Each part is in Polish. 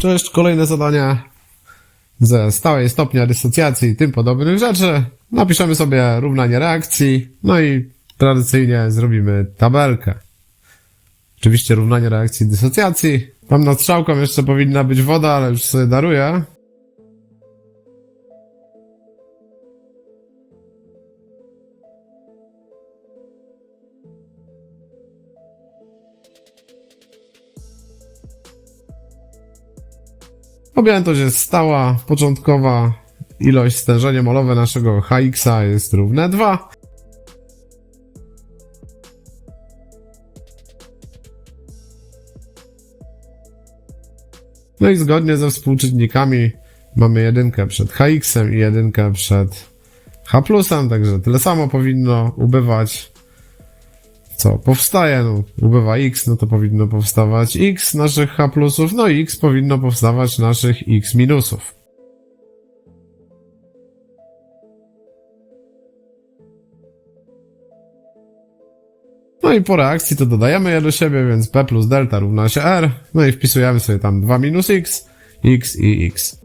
Cześć, kolejne zadanie ze stałej stopnia dysocjacji i tym podobnych rzeczy. Napiszemy sobie równanie reakcji, no i tradycyjnie zrobimy tabelkę. Oczywiście równanie reakcji dysocjacji. Tam nad strzałką jeszcze powinna być woda, ale już sobie daruję. Objętość jest stała, początkowa ilość stężenie molowe naszego HX jest równe 2. No i zgodnie ze współczynnikami mamy jedynkę przed HX-em i jedynkę przed H+, także tyle samo powinno ubywać co powstaje, no, ubywa x, no to powinno powstawać x naszych h plusów, no i x powinno powstawać naszych x minusów. No i po reakcji to dodajemy je do siebie, więc p plus delta równa się r, no i wpisujemy sobie tam 2 minus x, x i x.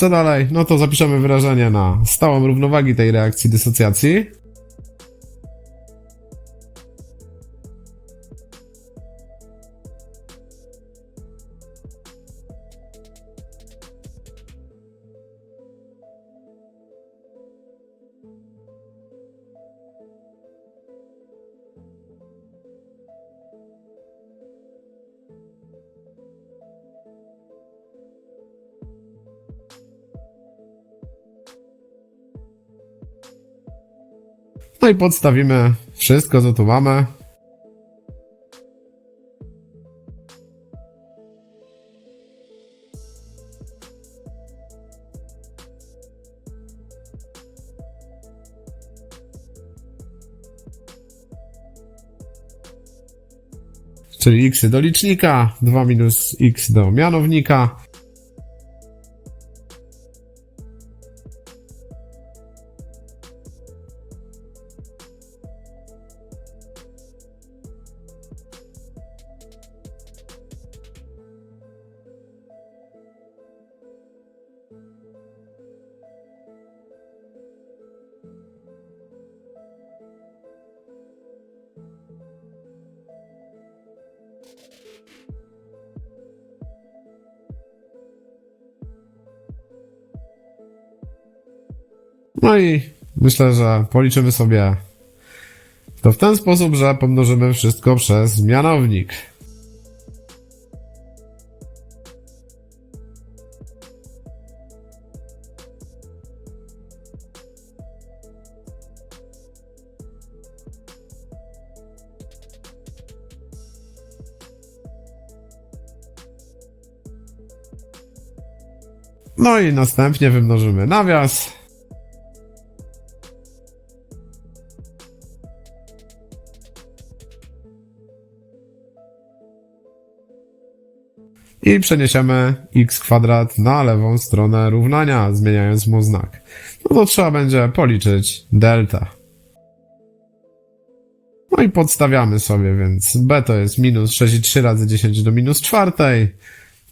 Co dalej? No to zapiszemy wyrażenie na stałą równowagi tej reakcji dysocjacji. No i podstawimy wszystko, co tu mamy. Czyli x do licznika, 2 minus x do mianownika. No i myślę, że policzymy sobie to w ten sposób, że pomnożymy wszystko przez mianownik. No i następnie wymnożymy nawias. I przeniesiemy x kwadrat na lewą stronę równania, zmieniając mu znak. No to trzeba będzie policzyć delta. No i podstawiamy sobie, więc b to jest minus 6,3 razy 10 do minus czwartej,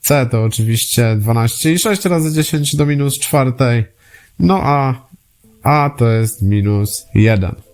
c to oczywiście 12,6 razy 10 do minus czwartej, no a a to jest minus 1.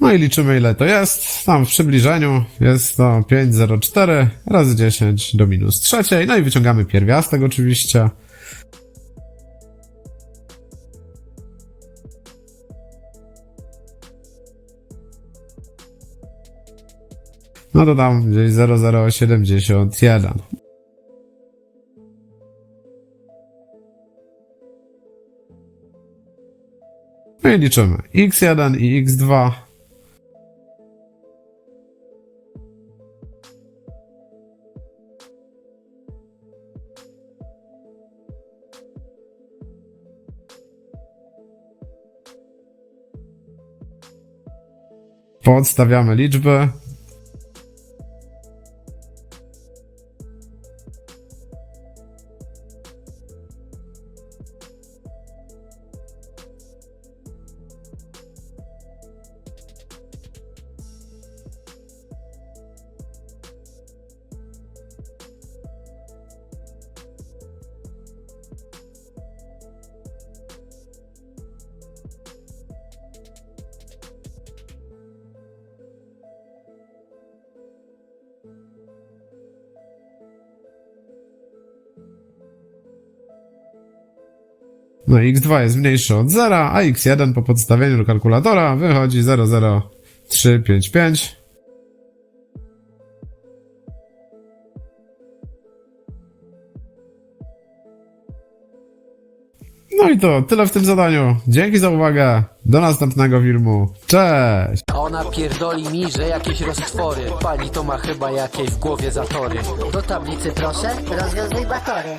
No i liczymy ile to jest. Tam w przybliżeniu jest to 5,04 razy 10 do minus trzeciej. No i wyciągamy pierwiastek oczywiście. No to tam gdzieś 0071. No i liczymy. X1 i X2. Podstawiamy liczby. No x2 jest mniejszy od 0, a x1 po podstawieniu do kalkulatora wychodzi 00355. No i to tyle w tym zadaniu. Dzięki za uwagę. Do następnego filmu. Cześć! Ona pierdoli mi, że jakieś roztwory Pani to ma chyba jakieś w głowie zatory Do tablicy proszę, rozwiązuj batory.